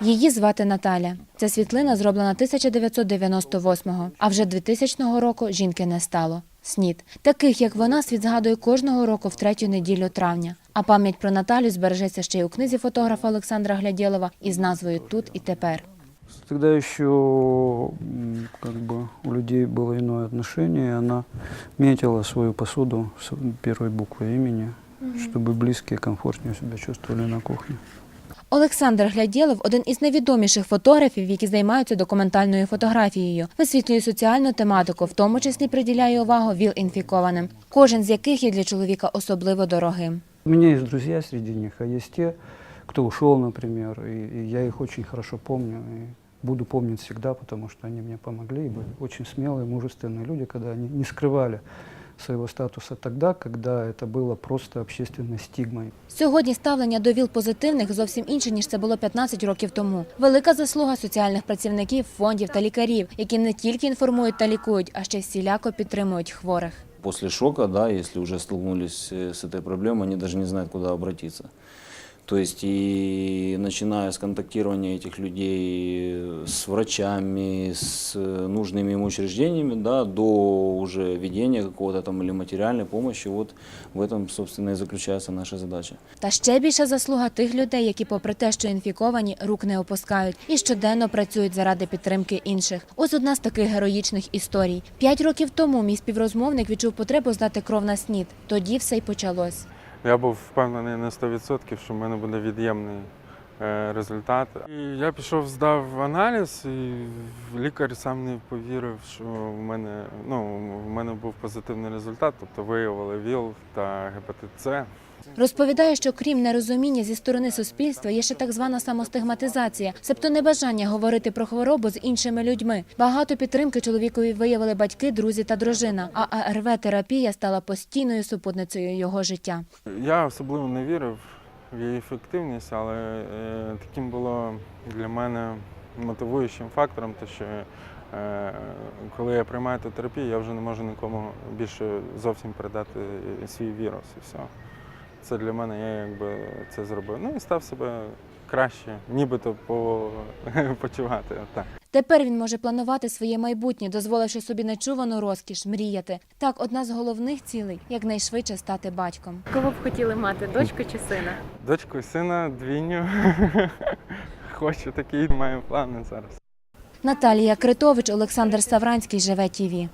Її звати Наталя. Ця світлина зроблена 1998-го, а вже 2000 року жінки не стало. СНІД. Таких, як вона, світ згадує кожного року в третю неділю травня. А пам'ять про Наталю збережеться ще й у книзі фотографа Олександра Глядєлова із назвою Тут і тепер. Тогда еще м, как бы у людей было иное отношение, и она метила свою посуду с первой буквой имени, чтобы близкие комфортнее себя чувствовали на кухне. Олександр Глядєлов – один із найвідоміших фотографів, які займаються документальною фотографією, висвітлює соціальну тематику, в тому числі приділяє увагу ВІЛ-інфікованим, кожен з яких є для чоловіка особливо дорогим. У меня есть друзья среди них, а есть те, кто ушел, например, и, и я их очень хорошо помню и буду помнить всегда, потому что они мне помогли и были очень смелые, мужественные люди, когда они не скрывали своего статуса тогда, когда это было просто общественной стигмой. Сьогодні ставлення до ВІЛ-позитивних зовсім інше, ніж це було 15 років тому. Велика заслуга соціальних працівників, фондів та лікарів, які не тільки інформують та лікують, а ще й всіляко підтримують хворих. После шока, да, если уже столкнулись э, с этой проблемой, они даже не знают, куда обратиться. То есть и начиная с контактирования этих людей с врачами, с э, нужными им учреждениями, да, до уже ведения какого-то там или материальной помощи, вот в этом, собственно, и заключается наша задача. Та ще більша заслуга тих людей, які, попри те, що інфіковані, рук не опускають і щоденно працюють заради підтримки інших. Ось одна з таких героїчних історій. П'ять років тому мій співрозмовник відчув потребу здати кров на снід. Тоді все й почалось. Я був впевнений на 100%, що в мене буде від'ємний результат. І я пішов, здав аналіз, і лікар сам не повірив, що в мене, ну, в мене був позитивний результат, тобто виявили ВІЛ та гепатит С. Розповідає, що крім нерозуміння зі сторони суспільства є ще так звана самостигматизація, себто небажання говорити про хворобу з іншими людьми. Багато підтримки чоловікові виявили батьки, друзі та дружина. А АРВ-терапія стала постійною супутницею його життя. Я особливо не вірив в її ефективність, але е, таким було для мене мотивуючим фактором, те, що е, коли я приймаю ту терапію, я вже не можу нікому більше зовсім передати свій вірус і все. Це для мене, я якби це зробив. Ну і став себе краще, нібито по, почувати. Так. Тепер він може планувати своє майбутнє, дозволивши собі нечувану розкіш, мріяти. Так, одна з головних цілей якнайшвидше стати батьком. Кого б хотіли мати, дочку чи сина? Дочку і сина, двійню. Хочу такий, маю плани зараз. Наталія Критович, Олександр Савранський, живе ТІВІ.